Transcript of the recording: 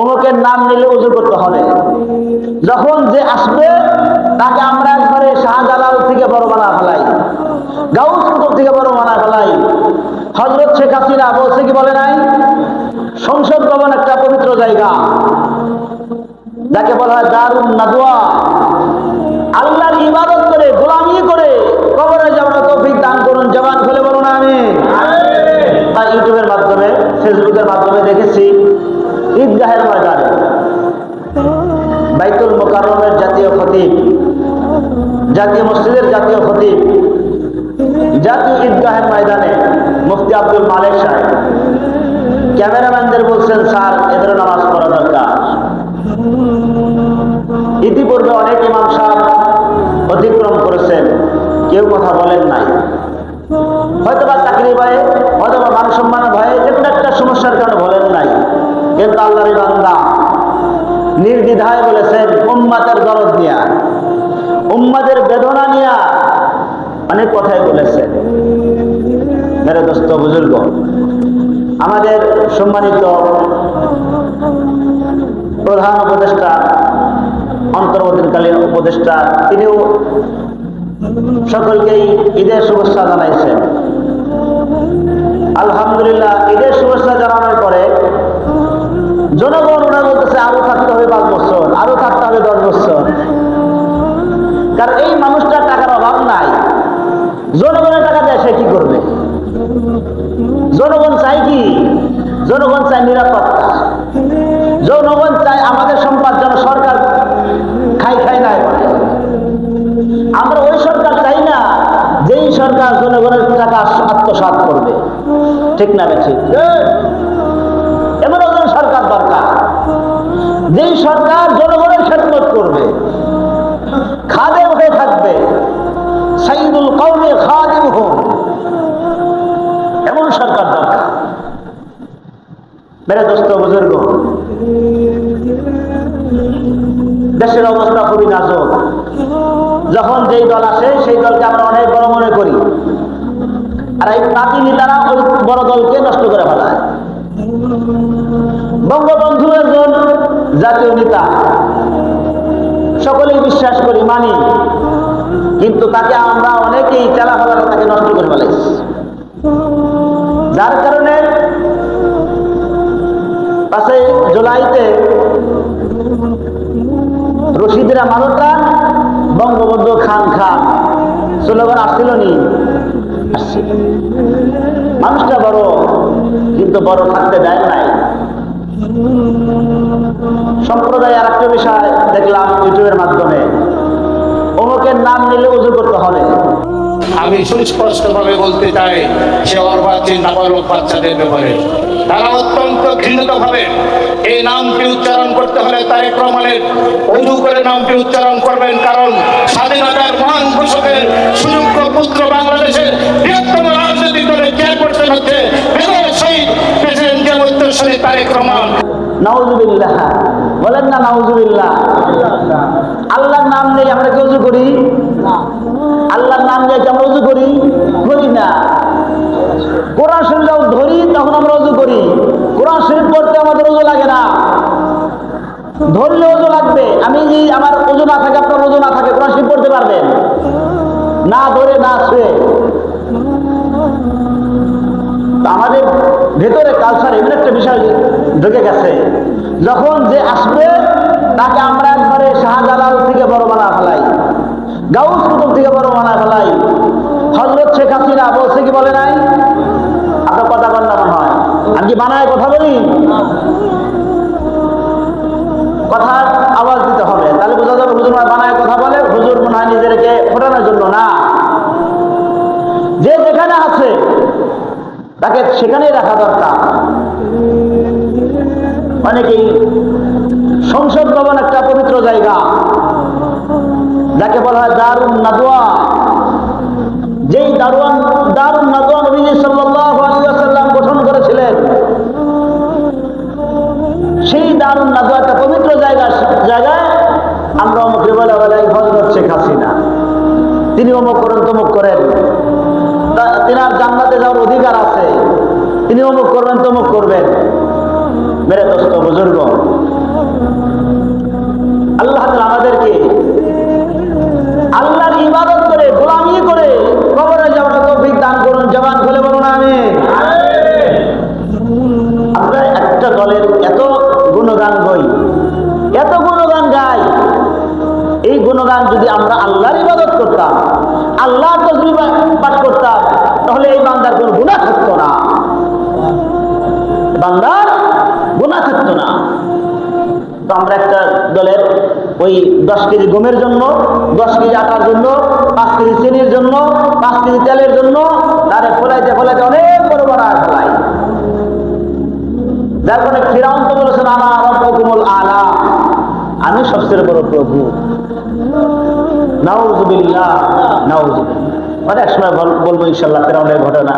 অমুকের নাম নিলে উজু করতে হবে। যখন যে আসবে, তাকে আমরা একবারে শাহজালাল থেকে বড় বানা ফেলাই গাউস কুতুব থেকে বড় বানা ফেলাই। হজরত শেখ হাসিনা বলছে কি বলে নাই? সংসদ ভবন একটা পবিত্র জায়গা। যাকে বলা হয় দারুণ নাদুয়া আল্লাহর ইবাদত মোকাররমের জাতীয় খতিব, জাতীয় মসজিদের জাতীয় খতিব, জাতীয় ঈদগাহের ময়দানে মুফতি আব্দুল মালেক সাহেব। ক্যামেরাম্যানদের বলছেন, স্যার এদের নামাজ পড়া দরকার। ইতিপূর্বে অনেক ইমাম সাহেব অতিক্রম করেছেন, কেউ কথা বলেন নাই। হয়তো বা চাকরি ভয়ে হয়তো বা মান সম্মানের ভয়ে কোনো একটা সমস্যার কারণে বলেন নাই। কিন্তু আল্লাহর বান্দা নির্দ্বিধায় বলেছেন উম্মাতের দরদ নিয়া, উম্মাদের বেদনা নিয়া অনেক কথাই বলেছেন মেরে দোস্ত, বুজুর্গ, আমাদের সম্মানিত প্রধান উপদেষ্টা, অন্তর্বর্তীকালীন উপদেষ্টা, তিনিও সকলকেই ঈদের শুভেচ্ছা জানাইছেন আলহামদুলিল্লাহ, ঈদের শুভেচ্ছা জানানোর পরে জনগণ দশ বছর। কারণ এই মানুষটার টাকার অভাব নাই। জনগণের টাকা দেয়, সে কি করবে? জনগণ চাই কি? জনগণ চায় নিরাপত্তা। জনগণ চায় আমাদের সম্পদ যেন সরকার খাই খাই নাই আমরা ওই সরকার চাই না, যেই সরকার জনগণের টাকা আত্মসাৎ করবে। ঠিক না বেঠি এমন একজন সরকার দরকার। যেই সরকার জনগণের খাদেম হয়ে থাকবে। সাইদুল কৌমে খাদেম হোক। এমন সরকার দরকার। মেরে দোস্ত, বুজুর্গ। দেশের অবস্থা খুবই নাজক। যখন যেই দল আসে, সেই দলকে আমরা অনেক বড় মনে করি। আর এই পাতি নেতারা ওই বড় দলকে নষ্ট করে ফেলায়। বঙ্গবন্ধু একজন জাতীয় নেতা সকলেই বিশ্বাস করি, মানি। কিন্তু তাকে আমরা অনেকেই চালা ফেলার তাকে নষ্ট করে ফেলাইছি যার কারণে পাশে জুলাইতে রশিদিরা মানুষরা বঙ্গবন্ধু খান খান, স্লোগান আসছিল নি? মানুষটা বড়, কিন্তু বড় থাকতে দেয় নাই। সম্প্রদায় আর একটা বিষয় দেখলাম ইউটিউবের মাধ্যমে। অমুকের নাম নিলে উজু করতে হবে। আমি সুস্পষ্ট ভাবে বলতে চাই, সে অর্বাচীন বাচ্চাদের ব্যাপারে। তারা অত্যন্ত ঘৃণিত ভাবে এই নামটি উচ্চারণ করতে হলে তারেক রহমানের অজু করে নামটি উচ্চারণ করবেন, কারণ স্বাধীনতার মহান ঘোষকের সুযোগ্য পুত্র বাংলাদেশের বৃহত্তম রাজনৈতিক দলের চেয়ারপারসন হচ্ছে শহীদ। প্রেসিডেন্ট তারেক রহমান। নাউজুবিল্লাহ। বলেন না নাউজুবিল্লাহ। আল্লাহর নাম নেই আমরা কি উজু করি? আল্লাহর নাম নিয়ে কি আমরা উজু করি? করি না। কোরআন শরীফ যখন ধরি তখন আমরা উজু করি। কোরআন শরীফ পড়তে আমাদের উজু লাগে না। ধরলে উজু লাগবে। আমি যদি আমার উজু না থাকে আপনার উজু না থাকে কোরআন শরীফ পড়তে পারবেন? না ধরে না শুয়ে। আমাদের ভেতরে কালচার এমন একটা বিষয় ঢুকে গেছে। যখন যে আসবে, তাকে আমরা একবারে শাহজালাল থেকে বড় বানা ফেলাই, গাউস কুতুব থেকে বড় বানা ফেলাই। হজরত শেখ হাসিনা বলছে কি বলে নাই? আপনার কথা মনে হয়। আমি কি বানায় কথা বলি? কথার আওয়াজ দিতে হবে, তাহলে বোঝা যাবে হুজুর মনে বানায় কথা বলে, হুজুর মনে হয় নিজেদেরকে ফোটানোর জন্য না। যে যেখানে আছে, তাকে সেখানেই রাখা দরকার। অনেকেই সংসদ ভবন একটা পবিত্র জায়গা, যাকে বলা হয় দারুণ নাদুয়া যেই দারুয়ান দারুণ নাদুয়া নবীজি সাল্লাল্লাহু আলাইহি ওয়াসাল্লাম গঠন করেছিলেন, সেই দারুণ নাদুয়া একটা পবিত্র জায়গা জায়গায় আমরা অমুকে বলে বলে হজরত শেখ হাসিনা। তিনি অমুক করেন, তমুক করেন। তিনার জান্নাতে যাওয়ার অধিকার আছে। তিনি অমুক করবেন, তমুক করবেন। মেরে দোস্ত বুজুর্গ। আল্লাহ আমাদেরকে আল্লাহর ইবাদত করে, গোলামি করে কবরে যাওয়ার তো বিদ্যান করুন, জবান খুলে বলুন আমি আমরা একটা দলের এত গুণগান হই এত গুণগান গাই, এই গুণগান যদি আমরা আল্লাহর ইবাদত করতাম, আল্লাহ দলের ওই দশ কেজি গমের জন্য, দশ কেজি আটার জন্য, পাঁচ কেজি চিনির জন্য, পাঁচ কেজি তেলের জন্য, তারে ফলাইতে ফলাইতে অনেক বড় বড় আর যার কারণে ফিরাউন তো বলেছেন আনা রব্বকুমুল আলা আমি সবচেয়ে বড় প্রভু। নাউজুবিল্লাহ নাউজুবিল্লাহ। অনেক সময় বলব ইনশাল্লাহ ফেরাউনের ঘটনা।